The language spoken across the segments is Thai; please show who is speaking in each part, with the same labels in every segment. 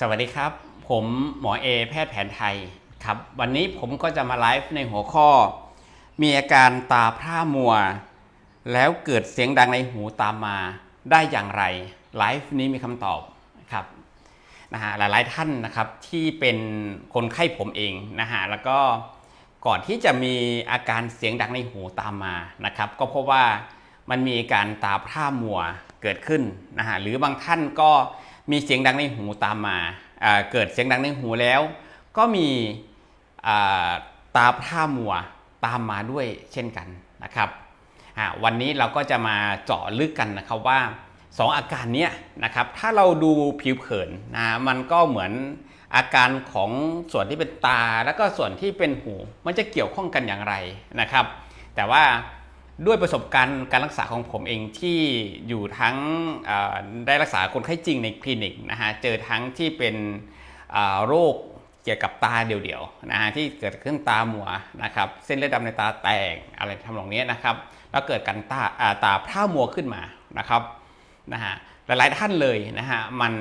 Speaker 1: สวัสดีครับ ผมหมอเอแพทย์แผนไทยครับ วันนี้ผมก็จะมาไลฟ์ในหัวข้อ มีอาการตาพร่ามัว แล้วเกิดเสียงดังในหูตามมาได้อย่างไรไลฟ์นี้มีคำตอบครับนะฮะหลายๆท่านนะครับที่เป็นคนไข้ผมเองนะฮะแล้วก็ก่อนที่จะมีอาการเสียงดังในหูตามมานะครับ ก็เพราะว่ามันมีอาการตาพร่ามัวเกิดขึ้นนะฮะหรือบางท่านก็ มีเสียงดังในหูตามมาเกิดเสียงดังในหูแล้ว ก็มีตาพร่ามัวตามมาด้วยเช่นกันนะครับวันนี้เราก็จะมาเจาะลึกกันนะครับว่า 2 อาการนี้นะครับถ้าเราดูผิวเผินนะมันก็เหมือนอาการของส่วนที่เป็นตา แล้วก็ส่วนที่เป็นหู มันจะเกี่ยวข้องกันอย่างไรนะครับ แต่ว่า ด้วยประสบการณ์การรักษาของผมเองที่อยู่ทั้งได้รักษาคนไข้จริงในคลินิกนะฮะเจอทั้งที่เป็นโรคเกี่ยวกับตาเดี่ยวๆนะฮะที่เกิดขึ้นตามัวนะครับเส้นเลือดดำในตาแตกอะไรทำนองนี้นะครับแล้วเกิดการตาตาพร่ามัวขึ้นมานะครับนะฮะหลายๆท่านเลยนะฮะมัน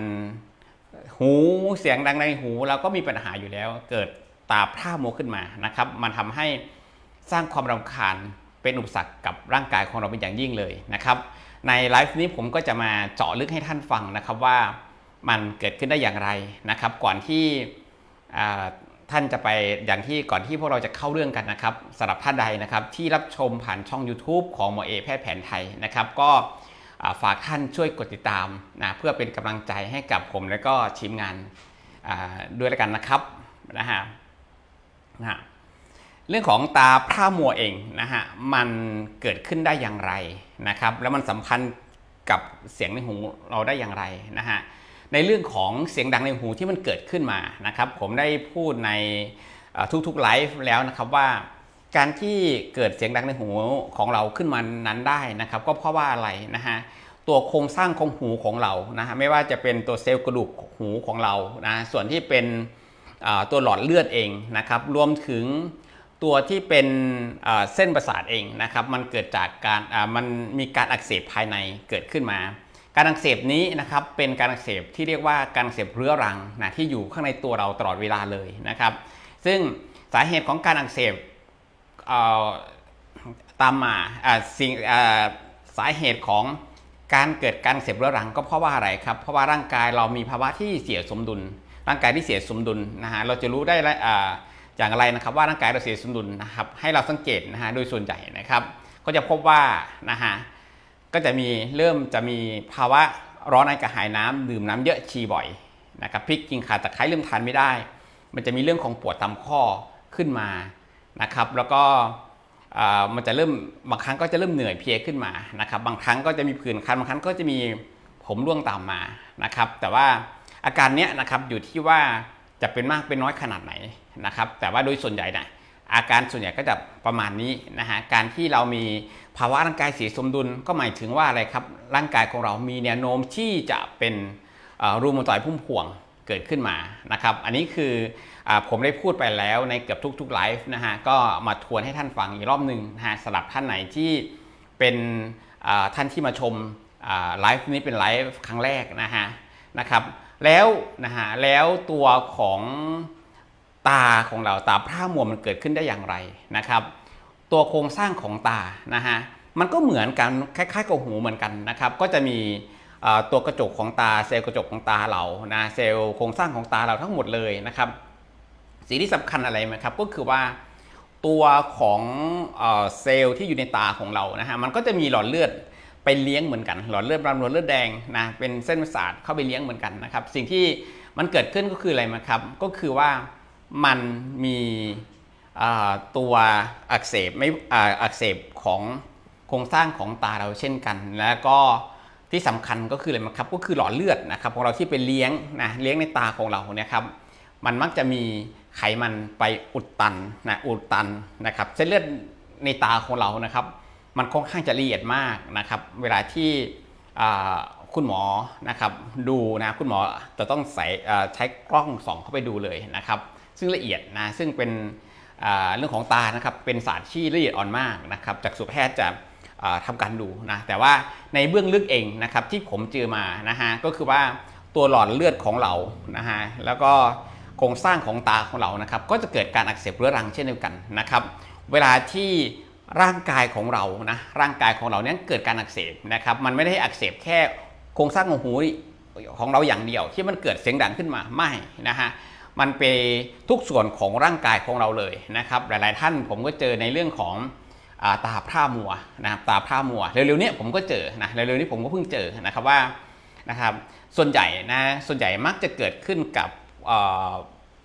Speaker 1: หูเสียงดังในหูเราก็มีปัญหาอยู่แล้ว เกิดตาพร่ามัวขึ้นมานะครับมันทำให้สร้างความรำคาญ เป็นอุปสรรคกับร่างกายของเราเป็นอย่างยิ่งเลยนะครับ ในไลฟ์นี้ผมก็จะมาเจาะลึกให้ท่านฟังนะครับว่ามันเกิดขึ้นได้อย่างไรนะครับ ก่อนที่ท่านจะไปอย่างที่ก่อนที่พวกเราจะเข้าเรื่องกันนะครับสำหรับท่านใดนะครับที่รับชมผ่านช่อง YouTube ของหมอเอแพทย์แผนไทยนะครับ ก็ฝากท่านช่วยกดติดตามนะเพื่อเป็นกำลังใจให้กับผมและก็ทีมงานด้วยแล้วกันนะครับนะฮะนะฮะ เรื่องของตาพร่ามัวเองนะฮะมันเกิดขึ้นได้อย่างไรนะครับ แล้วมันสัมพันธ์กับเสียงในหูเราได้อย่างไรนะฮะในเรื่องของเสียงดังในหูที่มันเกิดขึ้นมานะครับ ผมได้พูดในทุกๆไลฟ์แล้วนะครับว่าการที่เกิดเสียงดังในหูของเราขึ้นมานั้นได้นะครับ ก็เพราะว่าอะไรนะฮะตัวโครงสร้างของหูของเรานะฮะไม่ว่าจะเป็นตัวเซลล์กระดูกหูของเรานะส่วนที่เป็นตัวหลอดเลือดเองนะครับ รวมถึง ตัวที่เป็นเส้นประสาทเองนะครับมันเกิดจากการมันมีการอักเสบภายในเกิดขึ้นมา การอักเสบนี้นะครับเป็นการอักเสบที่เรียกว่าการอักเสบเรื้อรังนะที่อยู่ข้างในตัวเราตลอดเวลาเลยนะครับ ซึ่งสาเหตุของการอักเสบเตามมาสิ่งอ่าสาเหตุของการเกิดการอักเสบเรื้อรังก็เพราะว่าอะไรครับ เพราะว่าร่างกายเรามีภาวะที่เสียสมดุล ร่างกายที่เสียสมดุลนะฮะเราจะรู้ได้ละ อ่าอย่างไรนะครับว่าร่างกายเราเสียสมดุลนะครับให้เราสังเกตนะฮะโดยส่วนใหญ่นะครับ ก็จะพบว่านะฮะก็จะมีเริ่มจะมีภาวะร้อนในกระหายน้ำดื่มน้ำเยอะชีบ่อยนะครับพริกกินขาตะไคร้เริ่มทานไม่ได้ มันจะมีเรื่องของปวดตามข้อขึ้นมานะครับ แล้วก็มันจะเริ่มบางครั้งก็จะเริ่มเหนื่อยเพลียขึ้นมานะครับ บางครั้งก็จะมีผื่นคันบางครั้งก็จะมีผมร่วงตามมานะครับ แต่ว่าอาการเนี้ยนะครับอยู่ที่ว่า จะเป็นมากเป็นน้อยขนาดไหนนะครับ แต่ว่าโดยส่วนใหญ่นะอาการส่วนใหญ่ก็จะประมาณนี้นะฮะการที่เรามีภาวะร่างกายเสียสมดุลก็หมายถึงว่าอะไรครับร่างกายของเรามีแนวโน้มที่จะเป็นรูมาตอยพุ่มพวงเกิดขึ้นมานะครับ อันนี้คืออผมได้พูดไปแล้วในเกือบทุกๆไลฟ์นะฮะก็มาทวนให้ท่านฟังอีกรอบหนึ่งนะฮะสำหรับท่านไหนที่เป็นท่านที่มาชมไลฟ์นี้เป็นไลฟ์ครั้งแรกนะฮะนะครับ แล้วนะฮะแล้วตัวของตาของเราตาพร่ามัวมันเกิดขึ้นได้อย่างไรนะครับ ตัวโครงสร้างของตานะฮะมันก็เหมือนกันคล้ายๆกับหูเหมือนกันนะครับ ก็จะมีตัวกระจกของตาเซลล์กระจกของตาเรานะเซลล์โครงสร้างของตาเราทั้งหมดเลยนะครับสิ่งที่สำคัญอะไรไหมครับก็คือว่าตัวของเซลล์ที่อยู่ในตาของเรานะฮะมันก็จะมีหลอดเลือด ไปเลี้ยงเหมือนกัน หลอดเลือดดำหลอดเลือดแดงนะเป็นเส้นประสาทเข้าไปเลี้ยงเหมือนกันนะครับ สิ่งที่มันเกิดขึ้นก็คืออะไรไหมครับ ก็คือว่ามันมีตัวอักเสบไม่อ,อักเสบของโครงสร้างของตาเราเช่นกัน แล้วก็ที่สำคัญก็คืออะไรไหมครับก็คือหลอดเลือดนะครับของเราที่ไปเลี้ยงนะเลี้ยงในตาของเราเนี่ยครับมันมักจะมีไขมันไปอุดตันนะอุดตันนะครับเส้นเลือดในตาของเรานะครับ มันค่อนข้างจะละเอียดมากนะครับ เวลาที่คุณหมอนะครับดูนะคุณหมอจะต้องใส่ใช้กล้องส่องเข้าไปดูเลยนะครับ ซึ่งละเอียดนะซึ่งเป็นเรื่องของตานะครับเป็นศาสตร์ที่ละเอียดอ่อนมากนะครับจากสุแพทย์จะอ่าทำการดูนะแต่ว่าในเบื้องลึกเองนะครับที่ผมเจอมานะฮะก็คือว่าตัวหลอดเลือดของเรานะฮะแล้วก็โครงสร้างของตาของเรานะครับก็จะเกิดการอักเสบเรื้อรังเช่นเดียวกันนะครับ เวลาที่ ร่างกายของเรานะร่างกายของเราเนี่ยเกิดการอักเสบนะครับมันไม่ได้อักเสบแค่โครงสร้างของหูของเราอย่างเดียว ที่มันเกิดเสียงดังขึ้นมาไม่นะฮะมันเป็นทุกส่วนของร่างกายของเราเลยนะครับหลาย ๆ ท่านผมก็เจอในเรื่องของอาตาพร่ามัวนะครับตาพร่ามัวเร็วๆเนี้ผมก็เจอนะเร็ว ๆ นี้ผมก็เพิ่งเจอนะครับว่านะครับส่วนใหญ่นะส่วนใหญ่มักจะเกิดขึ้นกับ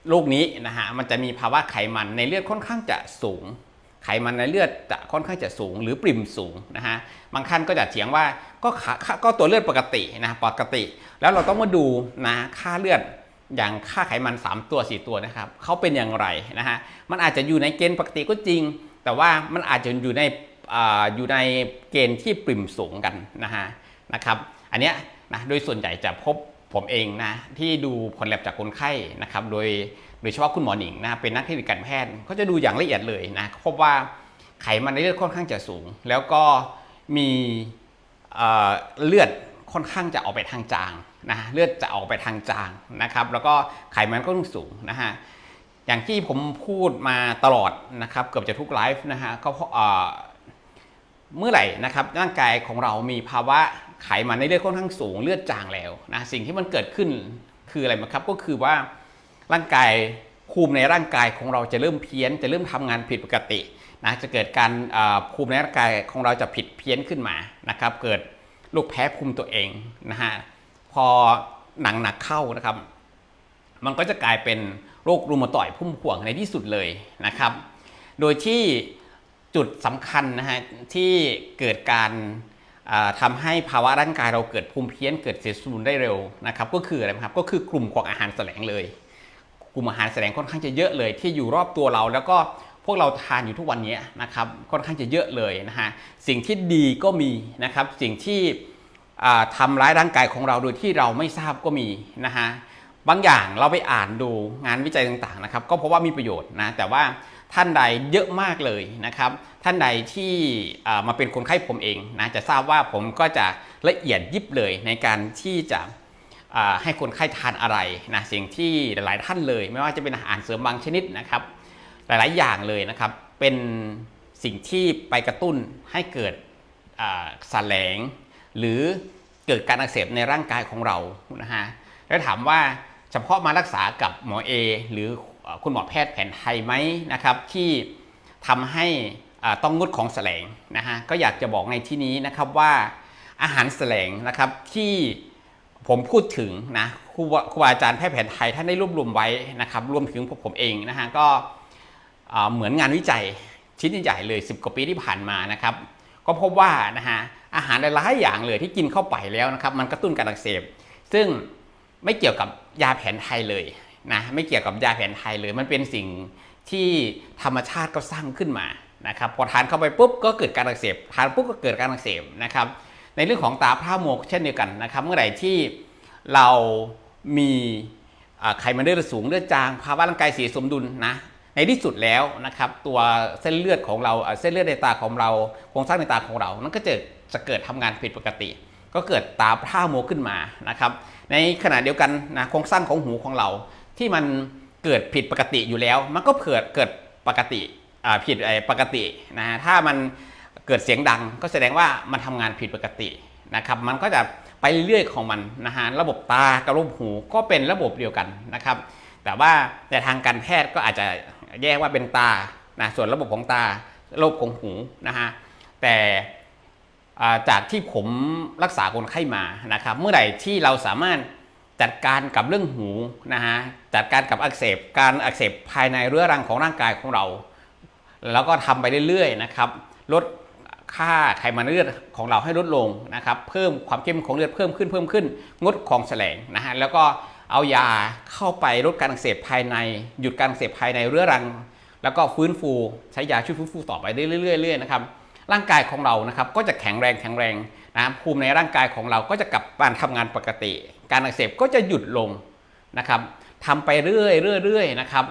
Speaker 1: โรคนี้นะฮะมันจะมีภาวะไขมันในเลือดค่อนข้างจะสูง ไขมันในเลือดจะค่อนข้างจะสูงหรือปริ่มสูงนะฮะบางท่านก็จะเถียงว่าก็ขาก็ตัวเลือดปกตินะปกติ แล้วเราต้องมาดูนะค่าเลือดอย่างค่าไขมัน 3 ตัว 4 ตัวนะครับเขาเป็นอย่างไรนะฮะมันอาจจะอยู่ในเกณฑ์ปกติก็จริง แต่ว่ามันอาจจะอยู่ในอาอยู่ในเกณฑ์ที่ปริ่มสูงกันนะฮะนะครับ อันเนี้ยนะโดยส่วนใหญ่จะพบ ผมเองนะที่ดูผลแลบจากคนไข้นะครับโดยโดยเฉพาะคุณหมอหนิงนะเป็นนักเทคนิคการแพทย์เขาจะดูอย่างละเอียดเลยนะพบว่าไขมันในเลือดค่อนข้างจะสูง แล้วก็มีเอ่อเลือดค่อนข้างจะออกไปทางจางนะเลือดจะออกไปทางจางนะครับ แล้วก็ไขมันก็ต้องสูงนะฮะอย่างที่ผมพูดมาตลอดนะครับเกือบจะทุกไลฟ์นะฮะก็เพราะเมื่อไหร่นะครับร่างกายของเรามีภาวะ ไขมันในเลือดค่อนข้างสูงเลือดจางแล้วนะสิ่งที่มันเกิดขึ้นคืออะไรครับก็คือว่าร่างกายภูมิในร่างกายของเราจะเริ่มเพี้ยน จะเริ่มทำงานผิดปกตินะจะเกิดการภูมิในร่างกายของเราจะผิดเพี้ยนขึ้นมานะครับ เกิดโรคแพ้ภูมิตัวเองนะฮะพอหนังหนักเข้านะครับ มันก็จะกลายเป็นโรครูมาตอยพุ่มพวงในที่สุดเลยนะครับ โดยที่จุดสำคัญนะฮะที่เกิดการ ทำาให้ภาวะร่างกายเราเกิดภูมิเพี้ยนเกิดเสียสมดุลได้เร็วนะครับก็คืออะไรครับก็คือกลุ่มของอาหารแสลงเลย กลุ่มอาหารแสลงค่อนข้างจะเยอะเลย ที่อยู่รอบตัวเรา แล้วก็พวกเราทานอยู่ทุกวันนี้นะครับค่อนข้างจะเยอะเลยนะฮะสิ่งที่ดีก็มีนะครับสิ่งที่อ่าทำร้ายร่างกายของเราโดยที่เราไม่ทราบก็มีนะฮะบางอย่างเราไปอ่านดูงานวิจัยต่างๆนะครับก็เพราะว่ามีประโยชน์นะแต่ว่า ท่านใดเยอะมากเลยนะครับ ท่านใดที่มาเป็นคนไข้ผมเองนะจะทราบว่าผมก็จะละเอียดยิบเลยในการที่จะให้คนไข้ทานอะไรนะสิ่งที่หลายๆท่านเลย ไม่ว่าจะเป็นอาหารเสริมบางชนิดนะครับ หลาย ๆ อย่างเลยนะครับ เป็นสิ่งที่ไปกระตุ้นให้เกิดอ่าสแสลง หรือเกิดการอักเสบในร่างกายของเรานะฮะแล้วถามว่าเฉพาะมารักษากับหมอเอหรือ คุณหมอแพทย์แผนไทยไหมนะครับที่ทำให้ต้องงดของแสลงนะฮะก็อยากจะบอกในที่นี้นะครับว่าอาหารแสลงนะครับที่ผมพูดถึงนะครูครูอาจารย์แพทย์แผนไทยท่านได้รวบรวมไว้นะครับรวมถึงพวกผมเองนะฮะก็เหมือนงานวิจัยชิ้นใหญ่เลย 10 กว่าปีที่ผ่านมานะครับ ก็พบว่านะฮะอาหารหลายอย่างเลยที่กินเข้าไปแล้วนะครับ มันกระตุ้นการอักเสบซึ่งไม่เกี่ยวกับยาแผนไทยเลย นะไม่เกี่ยวกับยาแผนไทยเลยมันเป็นสิ่งที่ธรรมชาติก็สร้างขึ้นมานะครับพอทานเข้าไปปุ๊บก็เกิดการอักเสบทานปุ๊บก็เกิดการอักเสบนะครับในเรื่องของตาพร่ามัวเช่นเดียวกันนะครับ เมื่อไหร่ที่เรามีไขมันเลือดสูงเลือดจางภาวะร่างกายเสียสมดุลนะในที่สุดแล้วนะครับตัวเส้นเลือดของเราเส้นเลือดในตาของเราโครงสร้างในตาของเรา นั้นก็จะจะเกิดทำงานผิดปกติ ก็เกิดตาพร่ามัวขึ้นมานะครับในขณะเดียวกันนะโครงสร้างของหูของเรา ที่มันเกิดผิดปกติอยู่แล้ว มันก็เกิดเกิดปกติผิดปกตินะฮะถ้ามันเกิดเสียงดังก็แสดงว่ามันทำงานผิดปกตินะครับมันก็จะไปเรื่อยๆของมันนะฮะระบบตากับระบบหูก็เป็นระบบเดียวกันนะครับ แต่ว่าในทางการแพทย์ก็อาจจะแยกว่าเป็นตานะส่วนระบบของตาระบบของหูนะฮะแต่จากที่ผมรักษาคนไข้มานะครับ เมื่อไหร่ที่เราสามารถ จัดการกับเรื่องหูนะฮะจัดการกับอักเสบการอักเสบภายในเรื้อรังของร่างกายของเรา แล้วก็ทำไปเรื่อยๆนะครับลดค่าไขมันเลือดของเราให้ลดลงนะครับเพิ่มความเข้มของเลือดเพิ่มขึ้นเพิ่มขึ้น งดของแสลงนะฮะแล้วก็เอายาเข้าไปลดการอักเสบภายใน หยุดการอักเสบภายในเรื้อรัง แล้วก็ฟื้นฟูใช้ยาช่วยฟื้นฟูต่อไปเรื่อยๆนะครับร่างกายของเรานะครับก็จะแข็งแรงแข็งแรงนะภูมิในร่างกายของเราก็จะกลับมาทำงานปกติ การอักเสบก็จะหยุดลงนะครับทำไปเรื่อยๆเรื่อยนะครับ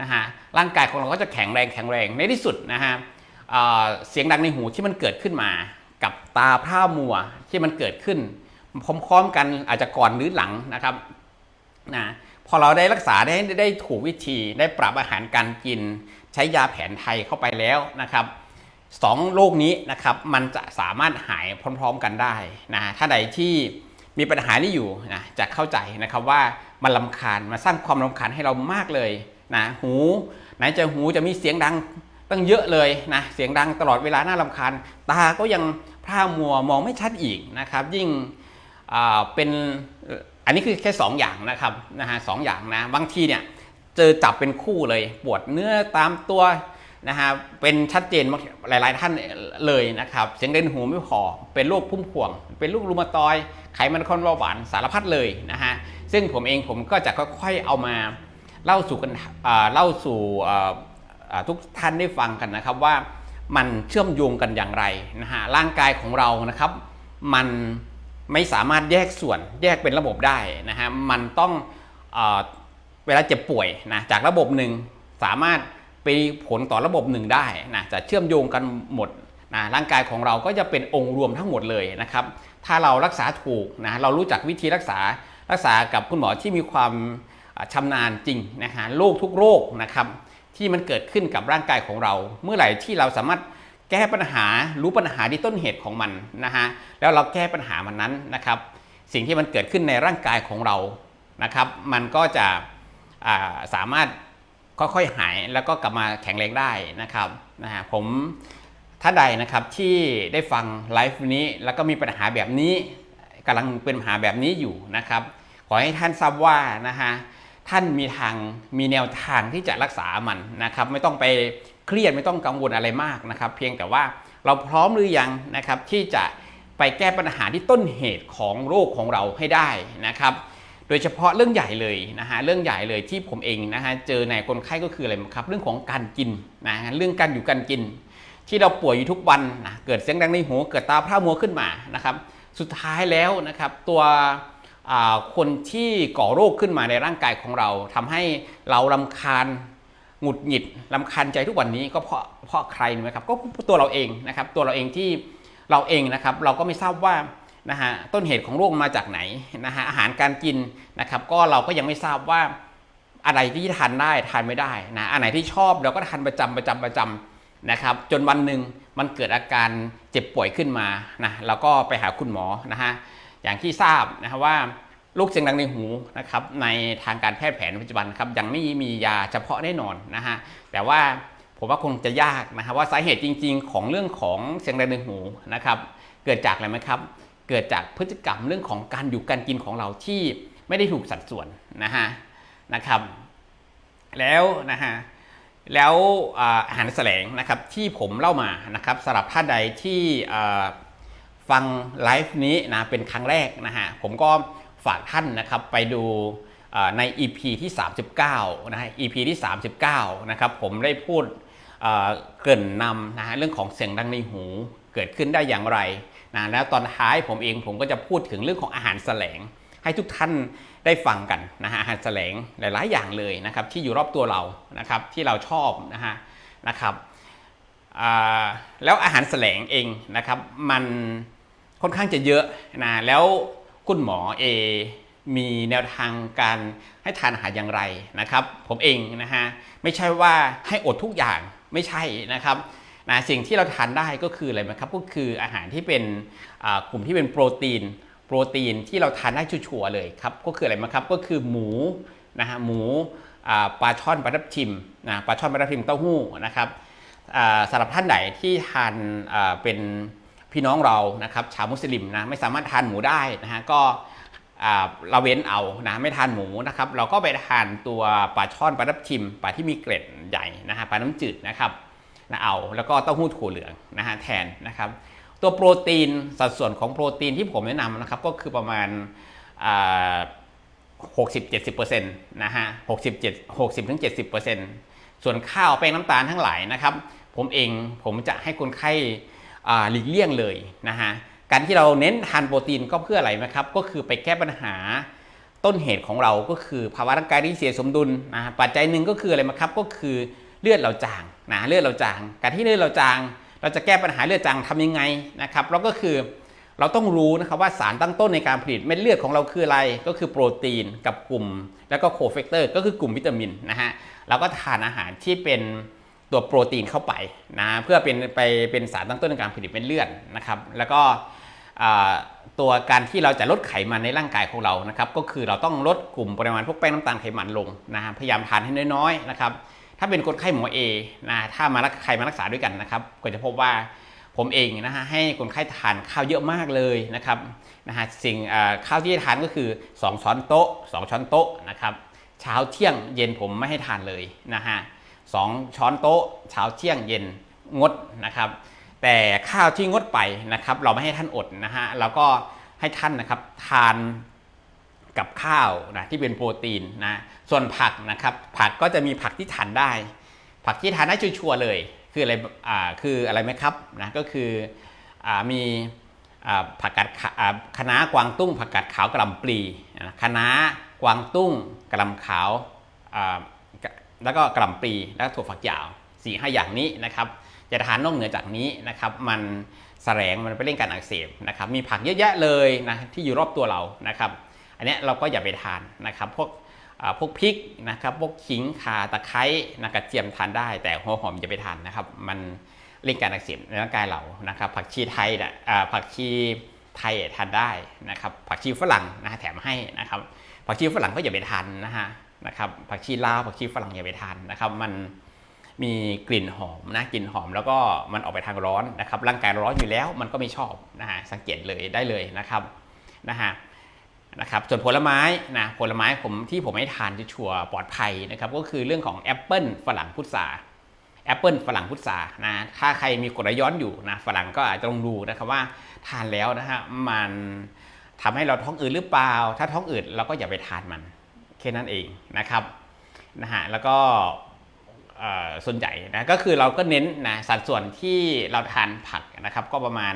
Speaker 1: นะฮะร่างกายของเราก็จะแข็งแรงแข็งแรงในที่สุดนะฮะเเสียงดังในหูที่มันเกิดขึ้นมา กับตาพร่ามัวที่มันเกิดขึ้น พร้อมๆกันอาจจะก่อนหรือหลังนะครับนะพอเราได้รักษาได้ได้ถูกวิธีได้ปรับอาหารการกิน ใช้ยาแผนไทยเข้าไปแล้วนะครับสองโรคนี้นะครับมันจะสามารถหายพร้อม ๆกันได้นะถ้าใดที่ มีปัญหานี้อยู่นะจะเข้าใจนะครับว่ามันลำคาญมาสร้างความลำคาญให้เรามากเลยนะหูไหนจะหูจะมีเสียงดังตั้งเยอะเลยนะเสียงดังตลอดเวลาน่าลำคาญ ตาก็ยังพร่ามัวมองไม่ชัดอีกนะครับ ยิ่งอ่าเป็นอันนี้คือแค่ 2 อย่างนะครับนะฮะสองอย่างนะบางทีเนี่ยเจอจับเป็นคู่เลยปวดเนื้อตามตัวนะฮะเป็นชัดเจนมากหลาย ๆ ท่านเลยนะครับ เสียงเด่นหูไม่พอเป็นโรคพุ่มพวง เป็นโรครูมาตอย ไขมันคอนเบาหวานสารพัดเลยนะฮะซึ่งผมเองผมก็จะค่อยๆเอามาเล่าสู่กันเล่าสู่ทุกท่านได้ฟังกันนะครับว่ามันเชื่อมโยงกันอย่างไรนะฮะร่างกายของเรานะครับมันไม่สามารถแยกส่วนแยกเป็นระบบได้นะฮะมันต้องเอเวลาเจ็บป่วยนะจากระบบหนึ่งสามารถไปผลต่อระบบหนึ่งได้นะจะเชื่อมโยงกันหมดนะร่างกายของเราก็จะเป็นองค์รวมทั้งหมดเลยนะครับ ถ้าเรารักษาถูกนะเรารู้จักวิธีรักษารักษากับคุณหมอที่มีความอ่าชำนาญจริงนะฮะโรคทุกโรคนะครับที่มันเกิดขึ้นกับร่างกายของเรา เมื่อไหร่ที่เราสามารถแก้ปัญหารู้ปัญหาที่ต้นเหตุของมันนะฮะแล้วเราแก้ปัญหามันนั้นนะครับ สิ่งที่มันเกิดขึ้นในร่างกายของเรานะครับ มันก็จะาสามารถค่อยๆหายแล้วก็กลับมาแข็งแรงได้นะครับนะฮะผม ถ้าใดนะครับที่ได้ฟังไลฟ์นี้แล้วก็มีปัญหาแบบนี้กำลังเป็นปัญหาแบบนี้อยู่นะครับ ขอให้ท่านทราบว่านะฮะท่านมีทางมีแนวทางที่จะรักษามันนะครับ ไม่ต้องไปเครียดไม่ต้องกังวลอะไรมากนะครับ เพียงแต่ว่าเราพร้อมหรือยังนะครับ ที่จะไปแก้ปัญหาที่ต้นเหตุของโรคของเราให้ได้นะครับ โดยเฉพาะเรื่องใหญ่เลยนะฮะเรื่องใหญ่เลยที่ผมเองนะฮะเจอในคนไข้ก็คืออะไรครับ เรื่องของการกินนะฮะเรื่องการอยู่การกิน ที่เราป่วยอยู่ทุกวันนะเกิดเสียงดังในหูเกิดตาพร่ามัวขึ้นมานะครับ สุดท้ายแล้วนะครับตัวคนที่ก่อโรคขึ้นมาในร่างกายของเราทำให้เราลำคาญหงุดหงิดลำคาญใจทุกวันนี้ก็เพราะเพราะใครรู้ไหมครับก็ตัวเราเองนะครับ ตัวเราเองที่เราเองนะครับ เราก็ไม่ทราบว่านะฮะต้นเหตุของโรคมาจากไหนนะฮะอาหารการกินนะครับ ก็เราก็ยังไม่ทราบว่าอะไรที่ทานได้ทานไม่ได้นะอันไหนที่ชอบเราก็ทานประจำประจำประจำ นะครับจนวันหนึ่งมันเกิดอาการเจ็บป่วยขึ้นมานะเราก็ไปหาคุณหมอนะฮะอย่างที่ทราบนะครับว่าโรคเสียงดังในหูนะครับในทางการแพทย์แผนปัจจุบันครับยังไม่มียาเฉพาะแน่นอนนะฮะแต่ว่าผมว่าคงจะยากนะครับว่าสาเหตุจริง ๆ ของเรื่องของเสียงดังในหูนะครับเกิดจากอะไรไหมครับ เกิดจากพฤติกรรมเรื่องของการอยู่การกินของเราที่ไม่ได้ถูกสัดส่วนนะฮะนะครับ แล้วนะฮะ แล้วอาหารแสลงนะครับที่ผมเล่ามานะครับสำหรับท่านใดที่ฟังไลฟ์นี้นะเป็นครั้งแรกนะฮะผมก็ฝากท่านนะครับไปดูเอ่อใน EP ที่ 39นะฮะ EP ที่ 39นะครับผมได้พูดเเกริ่นนำนะฮะเรื่องของเสียงดังในหูเกิดขึ้นได้อย่างไรนะแล้วตอนท้ายผมเองผมก็จะพูดถึงเรื่องของอาหารแสลง ให้ทุกท่าน ได้ฟังกันนะฮะอาหารแสลงหลาย ๆ อย่างเลยนะครับที่อยู่รอบตัวเรานะครับที่เราชอบนะฮะนะครับแล้วอาหารแสลงเองนะครับมันค่อนข้างจะเยอะนะแล้วคุณหมอเอมีแนวทางการให้ทานอาหารอย่างไรนะครับ ผมเองนะฮะไม่ใช่ว่าให้อดทุกอย่างไม่ใช่นะครับนะสิ่งที่เราทานได้ก็คืออะไรนะครับก็คืออาหารที่เป็นกลุ่มที่เป็นโปรตีน โปรตีนที่เราทานได้ชัวร์ๆเลยครับก็คืออะไรมาครับก็คือหมูนะฮะหมูปลาช่อนปลาทับทิมนะปลาช่อนปลาทับทิมเต้าหู้นะครับสำหรับท่านไหนที่ทานเป็นพี่น้องเรานะครับชาวมุสลิมนะไม่สามารถทานหมูได้นะฮะก็เราเว้นเอานะไม่ทานหมูนะครับ เราก็ไปทานตัวปลาช่อนปลาทับทิมปลาที่มีเกล็ดใหญ่นะฮะปลาน้ำจืดนะครับนะเอาแล้วก็เต้าหู้ถั่วเหลืองนะฮะแทนนะครับ ตัวโปรตีนสัดส่วนของโปรตีนที่ผมแนะนำนะครับก็คือประมาณอ่า60-70%นะฮะ67 60ถึง70%ส่วนข้าวแป้งน้ำตาลทั้งหลายนะครับ ผมเองผมจะให้คนไข้หลีกเลี่ยงเลยนะฮะการที่เราเน้นทานโปรตีนก็เพื่ออะไรนะครับ ก็คือไปแก้ปัญหาต้นเหตุของเราก็คือภาวะร่างกายที่เสียสมดุลนะฮะปัจจัยหนึ่งก็คืออะไรมาครับก็คือเลือดเราจางนะเลือดเราจาง การที่เลือดเราจาง เราจะแก้ปัญหาเลือดจางทำยังไงนะครับเราก็คือเราต้องรู้นะครับว่าสารตั้งต้นในการผลิตเม็ดเลือดของเราคืออะไร ก็คือโปรตีนกับกลุ่ม แล้วก็โคเฟกเตอร์ ก็คือกลุ่มวิตามินนะฮะเราก็ทานอาหารที่เป็นตัวโปรตีนเข้าไปนะเพื่อเป็นไปเป็นสารตั้งต้นในการผลิตเม็ดเลือดนะครับ แล้วก็ตัวการที่เราจะลดไขมันในร่างกายของเรานะครับ ก็คือเราต้องลดกลุ่มปริมาณพวกแป้งน้ำตาลไขมันลงนะฮะพยายามทานให้น้อยๆนะครับ ถ้าเป็นคนไข้หมอเอนะถ้ามารักใครมารักษาด้วยกันนะครับ ก็จะพบว่าผมเองนะฮะให้คนไข้ทานข้าวเยอะมากเลยนะครับนะฮะสิ่งอ่อข้าวที่จะทานก็คือ 2 ช้อนโต๊ะ 2 ช้อนโต๊ะนะครับเช้าเที่ยงเย็นผมไม่ให้ทานเลยนะฮะสองช้อนโต๊ะ เช้าเที่ยงเย็นงดนะครับ แต่ข้าวที่งดไปนะครับ เราไม่ให้ท่านอดนะฮะเราก็ให้ท่านนะครับทาน กับข้าวนะที่เป็นโปรตีนนะส่วนผักนะครับผักก็จะมีผักที่ทานได้ ผักที่ทานได้ชัวร์เลยคืออะไรอ่าคืออะไรไหมครับนะก็คืออามีอ่าผักกาดขาอ่าคะน้ากวางตุ้งผักกาดขาวกระลำปลีนะคะน้ากวางตุ้งกระลำขาวอ่าแล้วก็กระลำปลีแล้วถั่วฝักยาวสี่ห้าอย่างนี้นะครับจะทานนอกเหนือจากนี้นะครับมันแสลงมันไปเร่งการอักเสบนะครับมีผักเยอะแยะเลยนะที่อยู่รอบตัวเรานะครับ อันนี้เราก็อย่าไปทานนะครับพวกพวกพริกนะครับพวกขิงข่าตะไคร้นะกระเทียมทานได้ แต่หัวหอมอย่าไปทานนะครับ มันเร่งการอักเสบในร่างกายเรานะครับ ผักชีไทยนะผักชีไทยทานได้นะครับผักชีฝรั่งนะแถมให้นะครับผักชีฝรั่งก็อย่าไปทานนะฮะนะครับผักชีลาวผักชีฝรั่งอย่าไปทานนะครับมันมีกลิ่นหอมนะกลิ่นหอมแล้วก็มันออกไปทางร้อนนะครับร่างกายร้อนอยู่แล้วมันก็ไม่ชอบนะฮะสังเกตเลยได้เลยนะครับนะฮะ นะครับส่วนผลไม้นะผลไม้ผมที่ผมให้ทานจะชัวร์ปลอดภัยนะครับก็คือเรื่องของแอปเปิลฝรั่งพุทราแอปเปิลฝรั่งพุทรานะถ้าใครมีกรดย้อนอยู่นะฝรั่งก็อาจจะต้องดูนะครับว่าทานแล้วนะฮะมันทำให้เราท้องอืดหรือเปล่า ถ้าท้องอืดเราก็อย่าไปทานมันแค่นั้นเองนะครับนะฮะแล้วก็ส่วนใหญ่นะก็คือเราก็เน้นนะสัดส่วนที่เราทานผักนะครับก็ประมาณ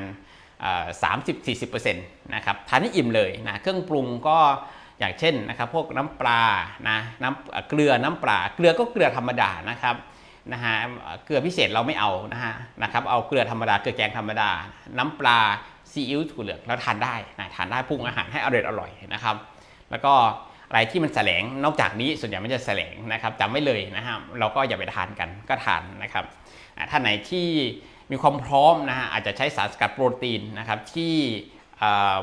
Speaker 1: สามสิบสี่สิบเปอร์เซ็นต์นะครับทานให้อิ่มเลยนะเครื่องปรุงก็อย่างเช่นนะครับพวกน้ำปลานะน้ำเกลือน้ำปลาเกลือก็เกลือธรรมดานะครับนะฮะเกลือพิเศษเราไม่เอานะฮะนะครับเอาเกลือธรรมดาเกลือแกงธรรมดา น้ำปลาซีอิ๊วถั่วเหลืองเราทานได้นะทานได้ปรุงอาหารให้อร่อยอร่อยนะครับ แล้วก็อะไรที่มันแสลงนอกจากนี้ส่วนใหญ่มันจะแสลงนะครับจำไว้เลยนะฮะเราก็อย่าไปทานกันก็ทานนะครับอ่าท่านไหนที่ มีความพร้อมนะฮะอาจจะใช้สารสกัดโปรตีนนะครับที่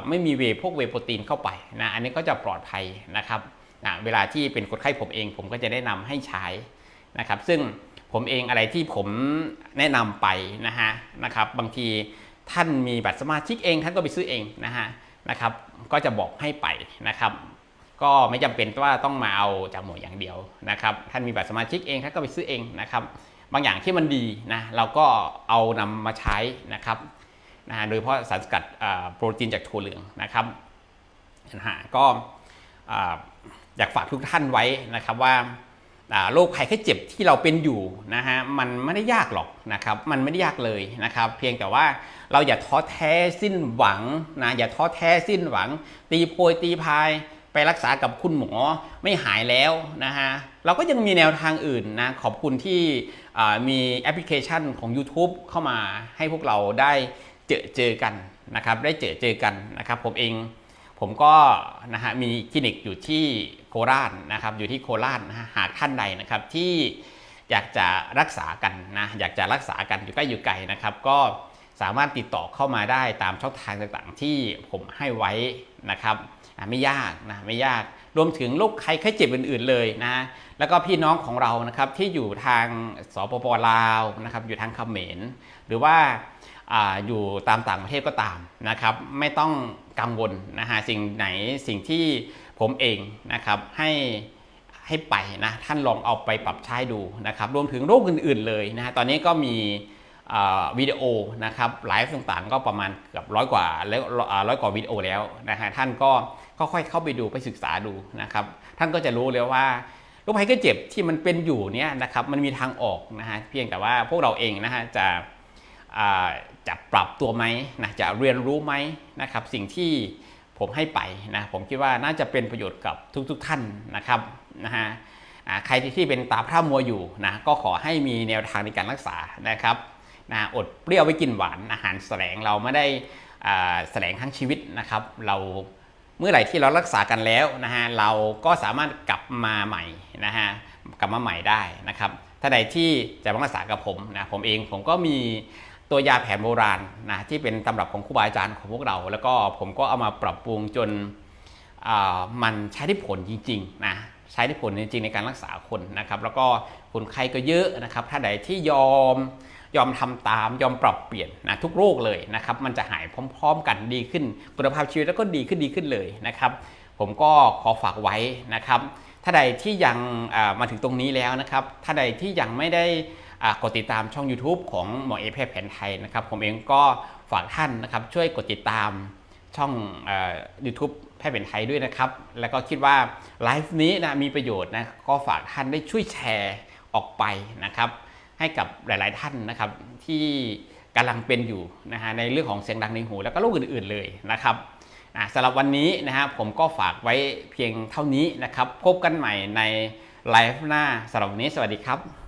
Speaker 1: ไม่มีเวพวกเวโปรตีนเข้าไปนะอันนี้ก็จะปลอดภัยนะครับนะเวลาที่เป็นคนไข้ผมเอง ผมก็จะแนะนำให้ใช้นะครับ ซึ่งผมเองอะไรที่ผมแนะนำไปนะฮะนะครับ บางทีท่านมีบัตรสมาชิกเองท่านก็ไปซื้อเองนะฮะนะครับ ก็จะบอกให้ไปนะครับ ก็ไม่จำเป็นว่าต้องมาเอาจากหมวอย่างเดียวนะครับ ท่านมีบัตรสมาชิกเองท่านก็ไปซื้อเองนะครับ บางอย่างที่มันดีนะเราก็เอานำมาใช้นะครับนะฮะโดยเฉพาะสารสกัดโปรตีนจากถั่วเหลืองนะครับนะฮะก็อยากฝากทุกท่านไว้นะครับว่าอ่าโรคภัยแค่เจ็บที่เราเป็นอยู่นะฮะมันไม่ได้ยากหรอกนะครับมันไม่ได้ยากเลยนะครับ เพียงแต่ว่าเราอย่าท้อแท้สิ้นหวังนะอย่าท้อแท้สิ้นหวัง ตีโพยตีพาย ไปรักษากับคุณหมอไม่หายแล้วนะฮะเราก็ยังมีแนวทางอื่นนะขอบคุณที่มีแอปพลิเคชันของ YouTube เข้ามาให้พวกเราได้เจอเจอกันนะครับได้เจอเจอกันนะครับผมเองผมก็นะฮะมีคลินิกอยู่ที่โคราชนะครับอยู่ที่โคราชนะฮะหากท่านใดนะครับที่อยากจะรักษากันนะอยากจะรักษากันอยู่ใกล้อยู่ไกลนะครับ ก็สามารถติดต่อเข้ามาได้ตามช่องทางต่างๆ ที่ผมให้ไว้นะครับ ไม่ยากนะไม่ยากรวมถึงโรคไข้ไข้เจ็บอื่น ๆเลยนะแล้วก็พี่น้องของเรานะครับที่อยู่ทางสปปลาวนะครับอยู่ทางเขมรหรือว่าอยู่ตามต่างประเทศก็ตามนะครับ ไม่ต้องกังวลนะฮะสิ่งไหนสิ่งที่ผมเองนะครับให้ให้ไปนะท่านลองเอาไปปรับใช้ดูนะครับ รวมถึงโรคอื่น ๆเลยนะฮะตอนนี้ก็มีวิดีโอนะครับไลฟ์ต่างๆ ก็ประมาณเกือบร้อยกว่าแล้วร้อยกว่าวิดีโอแล้วนะฮะท่านก็็ค่อยๆเข้าไปดูไปศึกษาดูนะครับ ท่านก็จะรู้เลยว่าโรคภัยไข้เจ็บที่มันเป็นอยู่เนี่ยนะครับมันมีทางออกนะฮะเพียงแต่ว่าพวกเราเองนะฮะจะจะปรับตัวไหมนะจะเรียนรู้ไหมนะครับสิ่งที่ผมให้ไปนะผมคิดว่าน่าจะเป็นประโยชน์กับทุกๆท่านนะครับนะฮะใครที่เป็นตาพร่ามัวอยู่นะก็ขอให้มีแนวทางในการรักษานะครับนะอดเปรี้ยวไว้กินหวานอาหารแสลงเราไม่ได้แสลงทั้งชีวิตนะครับ เรา เมื่อไหร่ที่เรารักษากันแล้วนะฮะเราก็สามารถกลับมาใหม่นะฮะกลับมาใหม่ได้นะครับถ้าใดที่จะมารักษากับผมนะผมเองผมก็มีตัวยาแผนโบราณนะที่เป็นตำรับของครูบาอาจารย์ของพวกเรา แล้วก็ผมก็เอามาปรับปรุงจนมันใช้ได้ผลจริงๆนะใช้ได้ผลจริงๆในการรักษาคนนะครับ แล้วก็คนไข้ก็เยอะนะครับ ถ้าใดที่ยอม ยอมทำตาม ยอมปรับเปลี่ยนนะทุกโรคเลยนะครับ มันจะหายพร้อม ๆ กันดีขึ้น คุณภาพชีวิตแล้วก็ดีขึ้นดีขึ้นเลยนะครับ ผมก็ขอฝากไว้นะครับ ถ้าใดที่ยังมาถึงตรงนี้แล้วนะครับ ถ้าใดที่ยังไม่ได้กดติดตามช่อง YouTube ของหมอเอแพทย์แผนไทยนะครับ ผมเองก็ฝากท่านนะครับช่วยกดติดตามช่องยูทูบแพทย์เป็นไทยด้วยนะครับ แล้วก็คิดว่าไลฟ์นี้นะมีประโยชน์นะก็ฝากท่านได้ช่วยแชร์ออกไปนะครับ ให้กับหลาย ๆ ท่านนะครับที่กำลังเป็นอยู่นะฮะในเรื่องของเสียงดังในหูแล้วก็โรคอื่น ๆ เลยนะครับอะสำหรับวันนี้นะฮะผมก็ฝากไว้เพียงเท่านี้นะครับ พบกันใหม่ในไลฟ์หน้าสำหรับวันนี้สวัสดีครับ